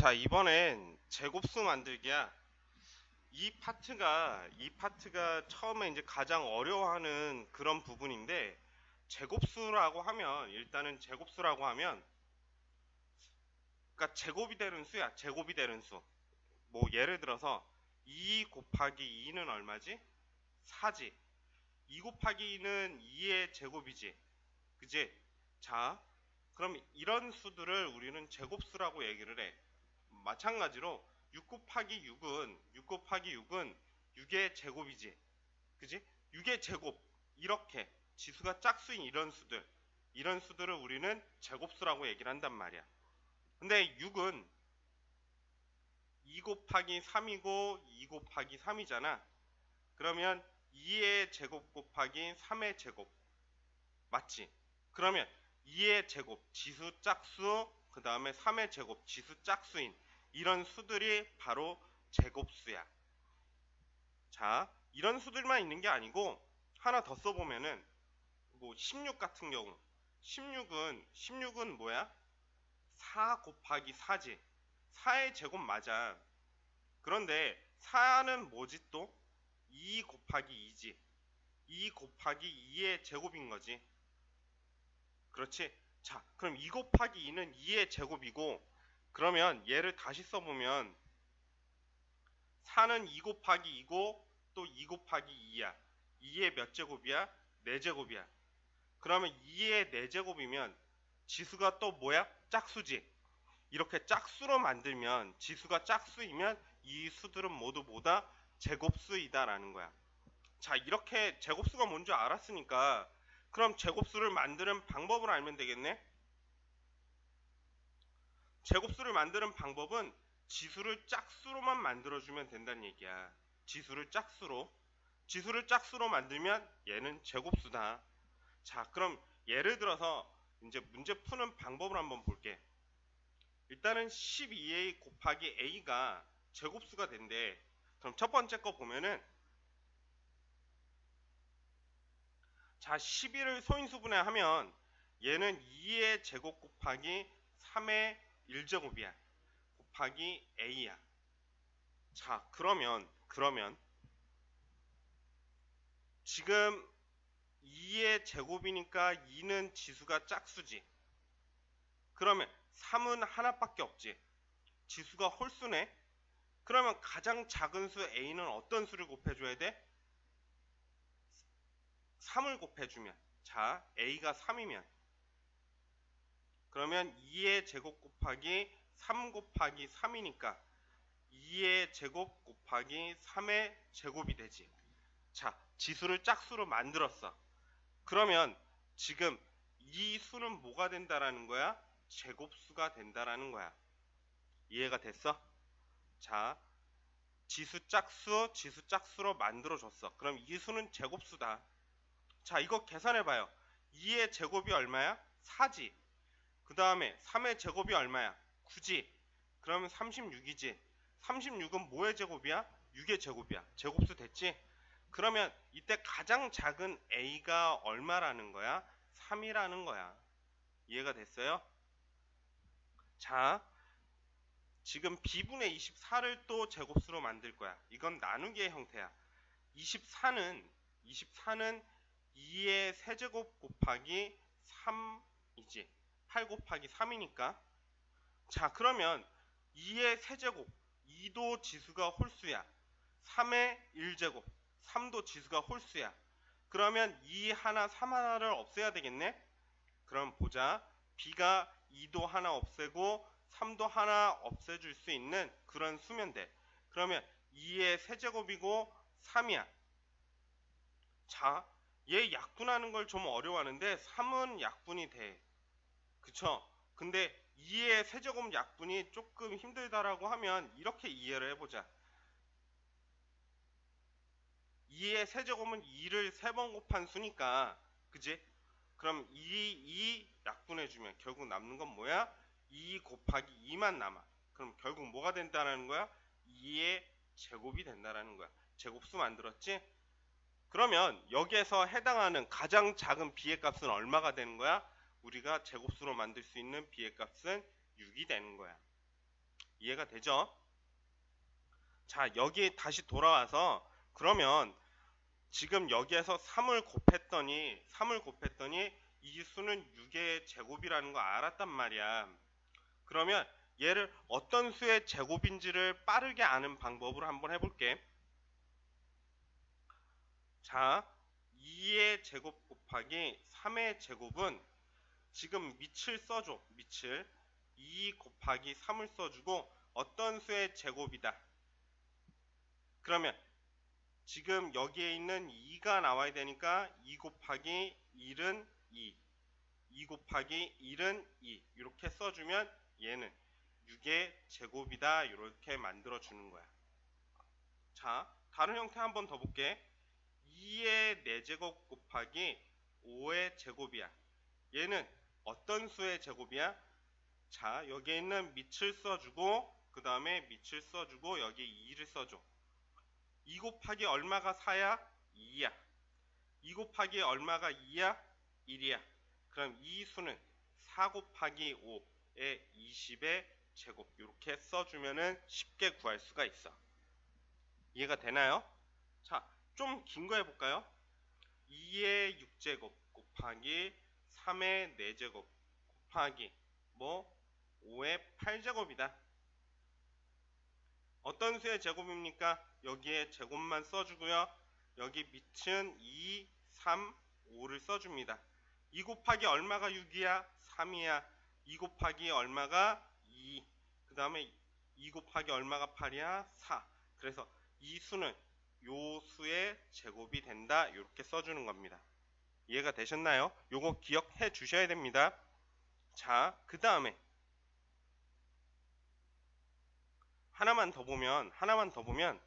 자, 이번엔 제곱수 만들기야. 이 파트가, 이 파트가 처음에 이제 가장 어려워하는 그런 부분인데, 제곱수라고 하면, 일단은 제곱수라고 하면, 그러니까 제곱이 되는 수야. 제곱이 되는 수. 뭐, 예를 들어서, 2 곱하기 2는 얼마지? 4지. 2 곱하기 2는 2의 제곱이지. 그지? 자, 그럼 이런 수들을 우리는 제곱수라고 얘기를 해. 마찬가지로 6 곱하기 6은 6 곱하기 6은 6의 제곱이지. 그지? 6의 제곱 이렇게 지수가 짝수인 이런 수들 이런 수들을 우리는 제곱수라고 얘기를 한단 말이야. 근데 6은 2 곱하기 3이고 2 곱하기 3이잖아. 그러면 2의 제곱 곱하기 3의 제곱 맞지? 그러면 2의 제곱 지수 짝수 그 다음에 3의 제곱 지수 짝수인 이런 수들이 바로 제곱수야. 자, 이런 수들만 있는 게 아니고 하나 더 써보면은 뭐 16 같은 경우 16은 16은 뭐야? 4 곱하기 4지. 4의 제곱 맞아. 그런데 4는 뭐지 또? 2 곱하기 2지. 2 곱하기 2의 제곱인 거지. 그렇지? 자, 그럼 2 곱하기 2는 2의 제곱이고 그러면 얘를 다시 써보면 4는 2 곱하기 2고 또 2 곱하기 2야. 2의 몇 제곱이야? 4제곱이야. 그러면 2의 4제곱이면 지수가 또 뭐야? 짝수지. 이렇게 짝수로 만들면 지수가 짝수이면 이 수들은 모두 뭐다? 제곱수이다라는 거야. 자, 이렇게 제곱수가 뭔지 알았으니까 그럼 제곱수를 만드는 방법을 알면 되겠네? 제곱수를 만드는 방법은 지수를 짝수로만 만들어주면 된다는 얘기야. 지수를 짝수로. 지수를 짝수로 만들면 얘는 제곱수다. 자, 그럼 예를 들어서 이제 문제 푸는 방법을 한번 볼게. 일단은 12a 곱하기 a가 제곱수가 된대. 그럼 첫 번째 거 보면은 자, 11을 소인수분해 하면 얘는 2의 제곱 곱하기 3의 1제곱이야. 곱하기 a야. 자, 그러면 그러면 지금 2의 제곱이니까 2는 지수가 짝수지. 그러면 3은 하나밖에 없지. 지수가 홀수네. 그러면 가장 작은 수 a는 어떤 수를 곱해줘야 돼? 3을 곱해주면 자 a가 3이면 그러면 2의 제곱 곱하기 3 곱하기 3이니까 2의 제곱 곱하기 3의 제곱이 되지. 자, 지수를 짝수로 만들었어. 그러면 지금 이 수는 뭐가 된다라는 거야? 제곱수가 된다라는 거야. 이해가 됐어? 자, 지수 짝수, 지수 짝수로 만들어줬어. 그럼 이 수는 제곱수다. 자, 이거 계산해봐요. 2의 제곱이 얼마야? 4지. 그 다음에 3의 제곱이 얼마야? 9지. 그러면 36이지. 36은 뭐의 제곱이야? 6의 제곱이야. 제곱수 됐지? 그러면 이때 가장 작은 a가 얼마라는 거야? 3이라는 거야. 이해가 됐어요? 자, 지금 b분의 24를 또 제곱수로 만들 거야. 이건 나누기의 형태야. 24는 24는 2의 세제곱 곱하기 3이지. 8 곱하기 3이니까. 자 그러면 2의 세제곱 2도 지수가 홀수야. 3의 1제곱 3도 지수가 홀수야. 그러면 2 하나 3 하나를 없애야 되겠네? 그럼 보자. B가 2도 하나 없애고 3도 하나 없애줄 수 있는 그런 수면 돼. 그러면 2의 세제곱이고 3이야. 자 얘 약분하는 걸 좀 어려워하는데 3은 약분이 돼 그쵸? 근데 2의 세제곱 약분이 조금 힘들다라고 하면 이렇게 이해를 해보자. 2의 세제곱은 2를 3번 곱한 수니까 그지? 그럼 2, 2 약분해주면 결국 남는 건 뭐야? 2 곱하기 2만 남아. 그럼 결국 뭐가 된다는 거야? 2의 제곱이 된다는 거야. 제곱수 만들었지? 그러면 여기에서 해당하는 가장 작은 비의 값은 얼마가 되는 거야? 우리가 제곱수로 만들 수 있는 b의 값은 6이 되는 거야. 이해가 되죠? 자, 여기 다시 돌아와서 그러면 지금 여기에서 3을 곱했더니 3을 곱했더니 이 수는 6의 제곱이라는 거 알았단 말이야. 그러면 얘를 어떤 수의 제곱인지를 빠르게 아는 방법으로 한번 해볼게. 자, 2의 제곱 곱하기 3의 제곱은 지금 밑을 써줘. 밑을 2 곱하기 3을 써주고 어떤 수의 제곱이다. 그러면 지금 여기에 있는 2가 나와야 되니까 2 곱하기 1은 2. 2 곱하기 1은 2. 이렇게 써주면 얘는 6의 제곱이다. 이렇게 만들어 주는 거야. 자, 다른 형태 한 번 더 볼게. 2의 4제곱 곱하기 5의 제곱이야. 얘는 어떤 수의 제곱이야? 자, 여기에 있는 밑을 써주고 그 다음에 밑을 써주고 여기 2를 써줘. 2 곱하기 얼마가 4야? 2야. 2 곱하기 얼마가 2야? 1이야. 그럼 이 수는 4 곱하기 5의 20의 제곱 이렇게 써주면은 쉽게 구할 수가 있어. 이해가 되나요? 자, 좀 긴 거 해볼까요? 2의 6제곱 곱하기 3의 4제곱 곱하기 뭐 5의 8제곱이다. 어떤 수의 제곱입니까? 여기에 제곱만 써주고요. 여기 밑은 2, 3, 5를 써줍니다. 2 곱하기 얼마가 6이야? 3이야. 2 곱하기 얼마가 2. 그 다음에 2 곱하기 얼마가 8이야? 4. 그래서 이 수는 요 수의 제곱이 된다. 이렇게 써주는 겁니다. 이해가 되셨나요? 요거 기억해 주셔야 됩니다. 자, 그 다음에 하나만 더 보면 하나만 더 보면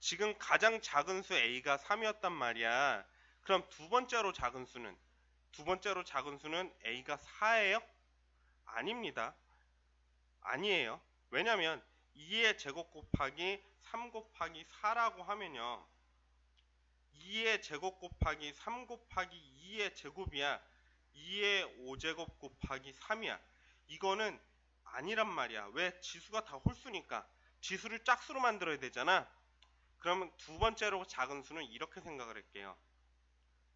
지금 가장 작은 수 a가 3이었단 말이야. 그럼 두 번째로 작은 수는 두 번째로 작은 수는 a가 4예요? 아닙니다. 아니에요. 왜냐면 2의 제곱 곱하기 3 곱하기 4라고 하면요. 2의 제곱 곱하기 3 곱하기 2의 제곱이야. 2의 5제곱 곱하기 3이야. 이거는 아니란 말이야. 왜? 지수가 다 홀수니까. 지수를 짝수로 만들어야 되잖아. 그러면 두 번째로 작은 수는 이렇게 생각을 할게요.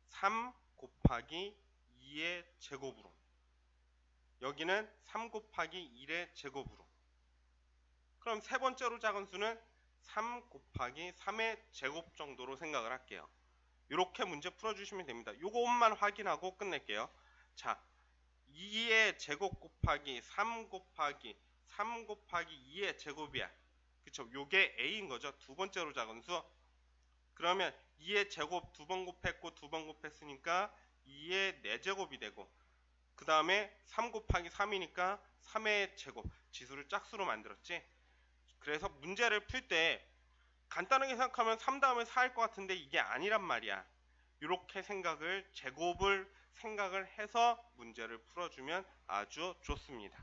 3 곱하기 2의 제곱으로. 여기는 3 곱하기 1의 제곱으로. 그럼 세 번째로 작은 수는 3 곱하기 3의 제곱 정도로 생각을 할게요. 이렇게 문제 풀어주시면 됩니다. 요것만 확인하고 끝낼게요. 자, 2의 제곱 곱하기 3 곱하기 3 곱하기 2의 제곱이야. 그쵸? 요게 a인 거죠. 두 번째로 작은 수. 그러면 2의 제곱 두 번 곱했고 두 번 곱했으니까 2의 4제곱이 되고 그 다음에 3 곱하기 3이니까 3의 제곱 지수를 짝수로 만들었지. 그래서 문제를 풀 때 간단하게 생각하면 3 다음에 4일 것 같은데 이게 아니란 말이야. 이렇게 생각을 제곱을 생각을 해서 문제를 풀어주면 아주 좋습니다.